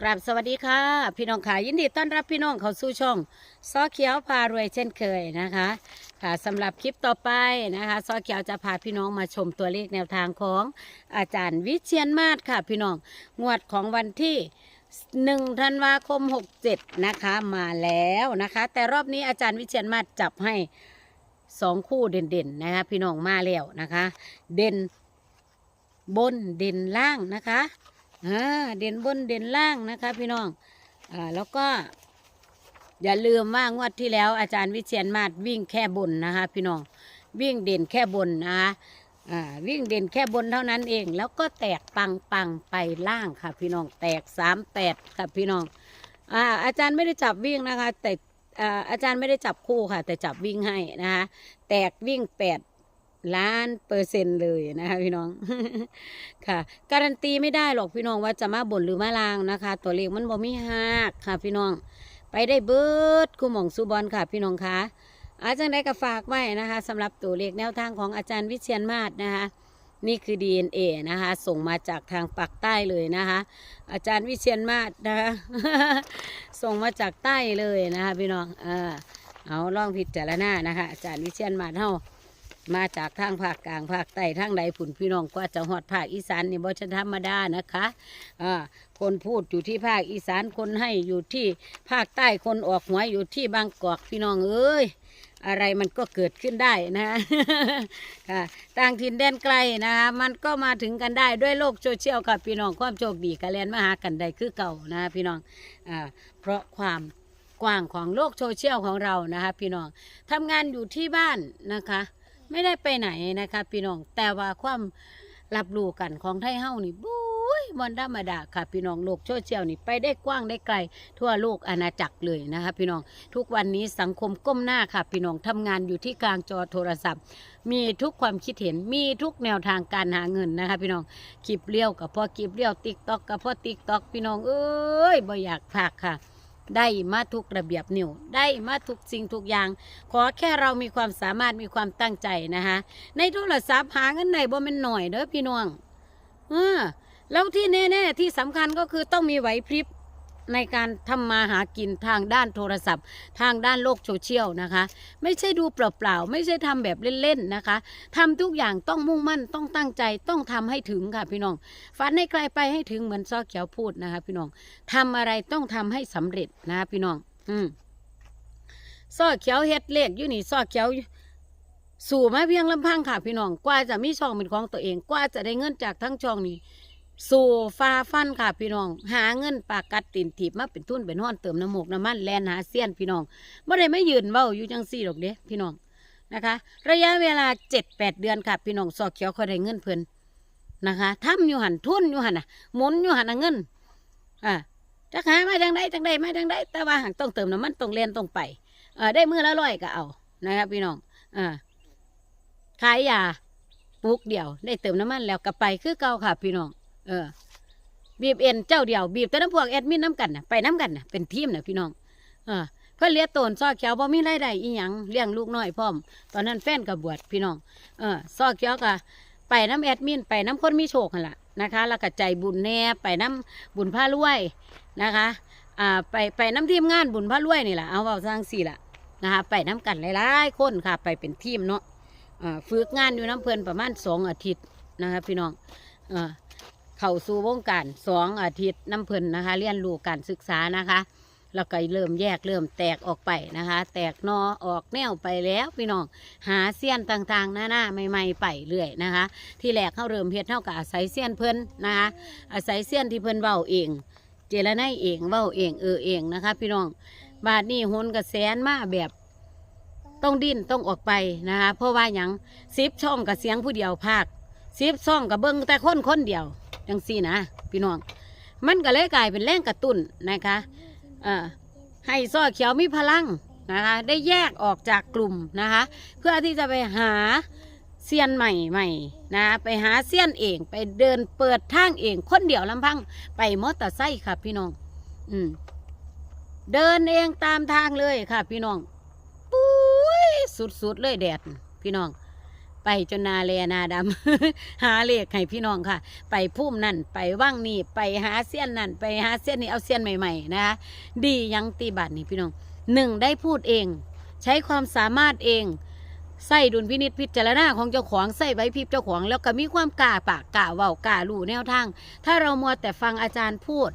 กราบสวัสดีค่ะ พี่น้องค่ะยินดีต้อนรับพี่น้องเข้าสู่ช่องซอเขียวพารวยเช่นเคยนะคะ ค่ะสำหรับคลิปต่อไปนะคะซอเขียวจะพาพี่น้องมาชมตัวเลขแนวทางของอาจารย์วิเชียนมาศค่ะ พี่น้องงวดของวันที่1ธันวาคม 67 นะคะมาแล้วนะคะ แต่รอบนี้อาจารย์วิเชียนมาศจับให้สองคู่เด่นๆนะคะ พี่น้องมาแล้วนะคะ เด่นบนเด่นล่างนะคะ อ่าเด่นบนเด่นล่างนะคะ พี่น้องอ่าแล้วก็อย่าลืมว่างวดที่แล้วอาจารย์วิเชียนมาศวิ่งแค่บนนะคะ พี่น้องวิ่งเด่นแค่บนนะคะอ่าวิ่งเด่นแค่บนเท่านั้นเอง แล้วก็แตกปังปังไปล่างค่ะ พี่น้องแตกสามแปดค่ะพี่น้องอ่าอาจารย์ไม่ได้จับวิ่งนะคะ แต่อ่าอาจารย์ไม่ได้จับคู่ค่ะ แต่จับวิ่งให้นะคะแตกวิ่งแปด ล้านเปอร์เซ็นต์เลยนะคะพี่น้องค่ะ การันตีไม่ได้หรอกพี่น้องว่าจะมาบ่นหรือมาลางนะคะ ตัวเลขมันบ่มีหักค่ะ พี่น้อง ไปได้เบิดคุณหมองสุบอลค่ะ พี่น้องคะอาจารย์ได้ก็ฝากไว้นะคะสำหรับตัวเลขแนวทางของอาจารย์วิเชียนมาศนะคะนี่คือ DNA นะคะส่งมาจากทางปากใต้เลยนะคะอาจารย์วิเชียนมาศนะคะส่งมาจากใต้เลยนะคะพี่น้องเออเอาลองพิจารณานะคะอาจารย์วิเชียนมาศเฮา มาจากทางภาคกลางภาคใต้ทางใดผุนพี่น้องกว่าจะหอดภาคอีสานนี่บ่ชธรรมดานะคะอ่าคนพูดอยู่ที่ภาคอีสานคนให้อยู่ที่ภาคใต้คนออกหวยอยู่ที่บางกอกพี่น้องเอ้ยอะไรมันก็เกิดขึ้นได้นะค่ะต่างถิ่นแดนไกลนะคะมันก็มาถึงกันได้ด้วยโลกโซเชียลค่ะพี่น้องความโชคดีกันแลนมาหากันได้คือเก่านะพี่น้องอ่าเพราะความกว้างของโลกโซเชียลของเรานะคะพี่น้องทำงานอยู่ที่บ้านนะคะ ไม่ได้ไปไหนนะคะพี่น้องแต่ว่าความรับรู้กันของไทยเฮานี่บุ้ยบอนธรรมดาค่ะพี่น้องโลกโซเชียลนี่ไปได้กว้างได้ไกล ทั่วโลกอาณาจักรเลยนะคะพี่น้องทุกวันนี้สังคมก้มหน้าค่ะพี่น้องทำงานอยู่ที่กลางจอโทรศัพท์ มีทุกความคิดเห็นมีทุกแนวทางการหาเงินนะคะพี่น้องคลิปเลี้ยวกับพ่อคลิปเลี้ยวติ๊กต็อกกับพ่อติ๊กต็อกพี่น้องเอ้ยบ่อยากพักค่ะ ได้มาทุกระเบียบนิ้ว ได้มาทุกสิ่งทุกอย่าง ขอแค่เรามีความสามารถมีความตั้งใจนะคะในโทรศัพท์หาเงินไหนบ่แม่นหน่อยเด้อพี่น้องเออแล้วที่แน่ ๆ ที่สำคัญก็คือต้องมีไหวพริบ ในการทำมาหากินทางด้านโทรศัพท์ ทางด้านโลกโซเชียลนะคะ ไม่ใช่ดูเปล่าๆ ไม่ใช่ทำแบบเล่นๆนะคะทำทุกอย่างต้องมุ่งมั่นต้องตั้งใจต้องทำให้ถึงค่ะพี่น้องฝันให้ไกลไปให้ถึงเหมือนซอเขียวพูดนะคะ พี่น้องทำอะไรต้องทำให้สำเร็จนะคะพี่น้อง อืมซ้อเขียวเฮ็ดเลขอยู่นี่ซ้อเขียวสู่มาเพียงลำพังค่ะพี่น้อง กว่าจะมีช่องเป็นของตัวเอง กว่าจะได้เงินจากทั้งช่องนี้ สู่ฟ้าฟันค่ะพี่น้อง หาเงินปากกัดตินถีบมาเป็นทุนเป็นห้อนเติมน้ำหมกน้ำมันแลนหาเสี้ยนพี่น้องไม่ได้ไม่ยืนเบ้าอยู่จังซี่หรอกเด้พี่น้องนะคะ ระยะเวลาเจ็ดแปดเดือนค่ะ พี่น้องซอเขียวเขาได้เงินเพิ่นนะคะทำอยู่หันทุนอยู่หันน่ะหมุนอยู่หันเงินอ่าจะหามาจังไดจังไดมาจังไดแต่ว่าหากต้องเติมน้ำมันต้องเล่นต้องไปเออได้มือละร้อยก็เอานะครับพี่น้องอ่าขายยาปุกเดียว ได้เติมน้ำมันแล้วก็ไปคือเก่าค่ะ พี่น้อง เออ บีบเอ็นเจ้าเดียวบีบแต่น้ำพวกแอดมินน้ำกันนะไปน้ำกันนะเป็นทีมนะพี่น้องเออเพื่อเลี้ยงตนซอเขียวบ่มีรายได้อีหยังเลี้ยงลูกน้อยพร้อม ตอนนั้นแฟนกับบวชพี่น้องเออซอเขียวก็ไปน้ำแอดมินไปน้ำคนมีโชคนั่นแหละนะคะแล้วก็ใจบุญแน่ไปน้ำบุญผ้ารวยนะคะอ่าไปไปน้ำทีมงานบุญพระรวยนี่แหละเอาเอาสร้างสี่ละนะคะไปน้ำกันหลายๆคนค่ะไปเป็นทีมเนาะอ่าฝึกงานอยู่น้ำเพลินประมาณสองอาทิตย์นะคะพี่น้องอ่า เข้าสู่วงการสองอาทิตย์น้ำเพลินนะคะ เรียนรู้การศึกษานะคะแล้วก็เริ่มแยกเริ่มแตกออกไปนะคะ แตกนอออกแนวไปแล้วพี่น้องหาเสี้ยนต่างๆ หน้าๆใหม่ๆไปเรื่อยนะคะ ที่แรกเขาเริ่มเฮ็ดเท่ากับอาศัยเสี้ยนเพิ่นนะคะ อาศัยเสี้ยนที่เพิ่นเว้าเอง เจรไนเองเว้าเองเออเองนะคะ พี่น้องบาทนี้หนกระแสนมาแบบต้องดิ้นต้องออกไปนะคะ เพราะว่าหยังซิบช่องกับเสียงผู้เดียวภาค ซิบช่องกับเบิ้งแต่คนคนเดียวจังสี่นะพี่น้อง มันก็เลยกลายเป็นแรงกระตุ้นนะคะเอ่อให้ซ้อเขียวมีพลังนะคะ ได้แยกออกจากกลุ่มนะคะ เพื่อที่จะไปหาเซียนใหม่ใหม่นะไปหาเซียนเองไปเดินเปิดทางเองคนเดียวลำพังไปมอเตอร์ไซค์ค่ะพี่น้อง อืมเดินเองตามทางเลยค่ะ พี่น้องปุ้ยสุดๆเลยแดดพี่น้อง ไปจนนาเลนาดำ หาเลขให้พี่น้องค่ะ ไปพุ่มนั่นไปว่างนี่ไปหาเสี้ยนนั่นไปหาเสี้ยนนี่เอาเสี้ยนใหม่ๆนะคะดียังตีบัตรนี่พี่น้องหนึ่งได้พูดเอง ใช้ความสามารถเองใส่ดุลพินิจพิจารณาของเจ้าของใส่ไว้พิบเจ้าของ แล้วก็มีความกล้าปากกล้าเว้ากล้ารู้แนวทาง ถ้าเรามัวแต่ฟังอาจารย์พูด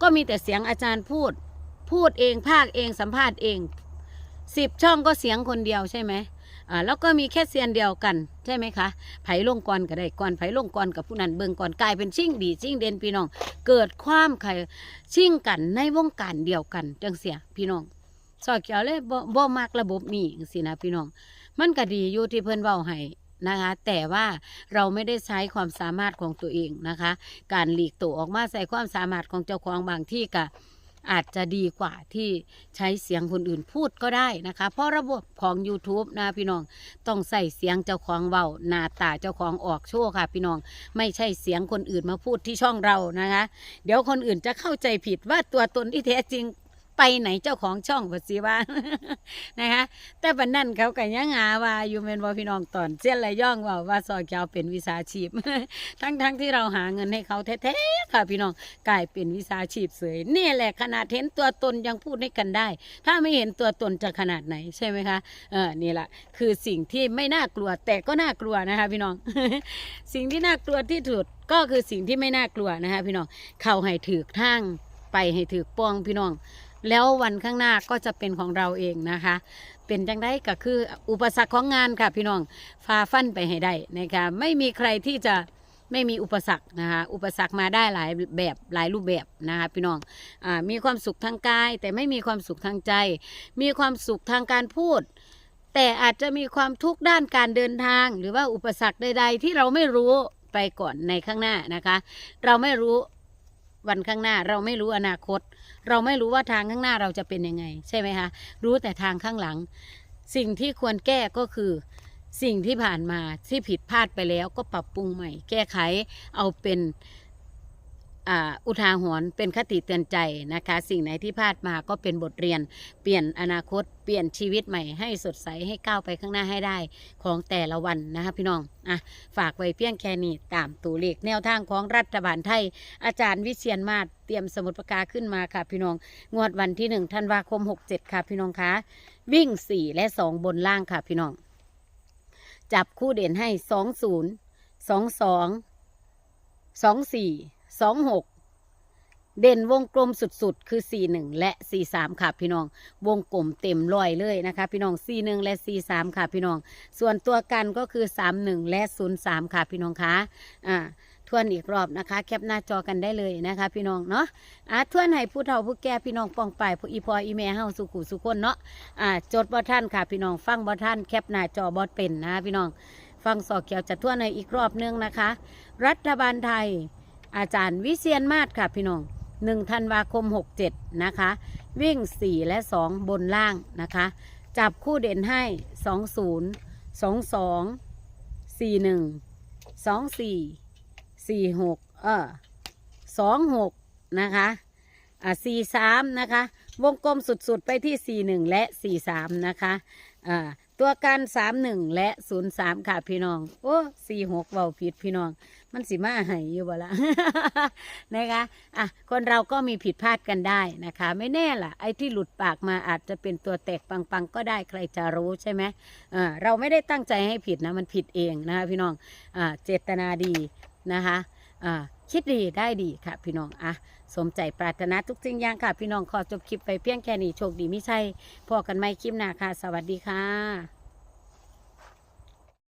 ก็มีแต่เสียงอาจารย์พูด พูดเองภาคเองสัมภาษณ์เองสิบช่องก็เสียงคนเดียวใช่ไหม อ่าแล้วก็มีแค่เสียนเดียวกันใช่ไหมคะไผ่ลงกรก็ได้ก่อนไผ่ลงกรกับผู้นั้นเบิ่งก่อนกลายเป็นชิ่งดีชิ่งเด่นพี่น้อง เกิดความไข่ชิ่งกันในวงการเดียวกันจังเสียพี่น้องสอดเกี่ยวเลยบ่บ่มักระบบนี้จังซี่นะพี่น้อง มันก็ดีอยู่ที่เพิ่นเว้าให้นะคะแต่ว่าเราไม่ได้ใช้ความสามารถของตัวเองนะคะ การหลีกตัวออกมาใส่ความสามารถของเจ้าของบางที่ก็ อาจจะดีกว่าที่ใช้เสียงคนอื่นพูดก็ได้นะคะ เพราะระบบของ YouTube นะพี่น้องต้องใส่เสียงเจ้าของเว้าหน้าตาเจ้าของออกโชว์ค่ะ พี่น้องไม่ใช่เสียงคนอื่นมาพูดที่ช่องเรานะคะ เดี๋ยวคนอื่นจะเข้าใจผิดว่าตัวตนที่แท้จริง ไปไหนเจ้าของช่องภาษีว่านะคะ แต่บันนั่นเขาก็ยังหาว่าอยู่เมนบอพี่น้องตอนเส้นไรย่องว่าว่าซอยเกียวเป็นวิสาชีพ ทั้งทั้งที่เราหาเงินให้เขาแท้ๆค่ะพี่น้องกลายเป็นวิสาชีพเสยนี่แหละขนาดเห็นตัวตนยังพูดให้กันได้ ถ้าไม่เห็นตัวตนจะขนาดไหนใช่ไหมคะเออนี่แหละคือสิ่งที่ไม่น่ากลัวแต่ก็น่ากลัวนะคะพี่น้อง สิ่งที่น่ากลัวที่สุดก็คือสิ่งที่ไม่น่ากลัวนะคะพี่น้องเข้าให้ถือทางไปให้ถือป้องพี่น้อง แล้ววันข้างหน้าก็จะเป็นของเราเองนะคะ เป็นจังได้ก็คืออุปสรรคของงานค่ะพี่น้องฝ่าฟันไปให้ได้นะคะไม่มีใครที่จะไม่มีอุปสรรคนะคะอุปสรรคมาได้หลายแบบหลายรูปแบบนะคะพี่น้องอมีความสุขทางกาย แต่ไม่มีความสุขทางใจ มีความสุขทางการพูด แต่อาจจะมีความทุกข์ด้านการเดินทาง หรือว่าอุปสรรคใด ๆ ที่เราไม่รู้ไปก่อนในข้างหน้านะคะ เราไม่รู้วันข้างหน้าเราไม่รู้อนาคต เราไม่รู้ว่าทางข้างหน้าเราจะเป็นยังไง ใช่ไหมคะรู้แต่ทางข้างหลัง สิ่งที่ควรแก้ก็คือสิ่งที่ผ่านมาที่ผิดพลาดไปแล้วก็ปรับปรุงใหม่ แก้ไขเอาเป็น อุทาหรณ์เป็นคติเตือนใจนะคะ สิ่งไหนที่พลาดมาก็เป็นบทเรียน เปลี่ยนอนาคต เปลี่ยนชีวิตใหม่ให้สดใสให้ก้าวไปข้างหน้าให้ได้ของแต่ละวันนะคะพี่น้องอะฝากไว้เพียงแค่นี้ตามตัวเลขแนวทางของรัฐบาลไทย อาจารย์วิเชียนมาศเตรียมสมุดปากกาขึ้นมาค่ะพี่น้อง งวดวันที่หนึ่งธันวาคมหกเจ็ดค่ะพี่น้องคะวิ่งสี่และสองบนล่างค่ะพี่น้อง จับคู่เด่นให้สองศูนย์ สองหกเด่นวงกลมสุดๆ คือ 41 และ 43 ค่ะพี่น้อง วงกลมเต็มร้อยเลยนะคะ พี่น้อง 41 และ 43 ค่ะพี่น้อง ส่วนตัวกันก็คือ 31 และ 03 ค่ะพี่น้องคะอ่าทวนอีกรอบนะคะ แคปหน้าจอกันได้เลยนะคะ พี่น้องเนาะอะทวนให้ผู้เฒ่าผู้แก่พี่น้องปองไปผู้อีพออีแม่เฮาสุขุสุขคนเนาะอ่าจดบ่ท่านค่ะพี่น้องฟังบ่ท่านแคปหน้าจอบ่เป็นนะคะพี่น้อง ฟังสอกเกี่ยวจะทวนให้อีกรอบนึงนะคะ รัฐบาลไทย อาจารย์วิเชียนมาศค่ะพี่น้องหนึ่งธันวาคม 67 นะคะ วิ่ง 4 และ 2 บนล่างนะคะ จับคู่เด่นให้ 20 22 41 24สี่หกเออสองหกนะคะอ่าสี่สามนะคะ วงกลมสุดๆ ไปที่สี่หนึ่งและสี่สามนะคะอ่าตัวกันสามหนึ่งและศูนย์สามค่ะพี่น้อง โอ้สี่หกเบาผิดพี่น้อง มันสิมาให้อยู่บ่ละนะคะอะคนเราก็มีผิดพลาดกันได้นะคะ ไม่แน่ล่ะ ไอ้ที่หลุดปากมาอาจจะเป็นตัวแตกปังๆก็ได้ใครจะรู้ใช่ไหมอ่าเราไม่ได้ตั้งใจให้ผิดนะ มันผิดเองนะคะพี่น้องอ่าเจตนาดีนะคะอ่าคิดดีได้ดีค่ะพี่น้องอะสมใจปรารถนาทุกสิ่งอย่างค่ะ พี่น้องขอจบคลิปไปเพียงแค่นี้โชคดีไม่ใช่พอกันไหมคลิปหน้าค่ะ สวัสดีค่ะ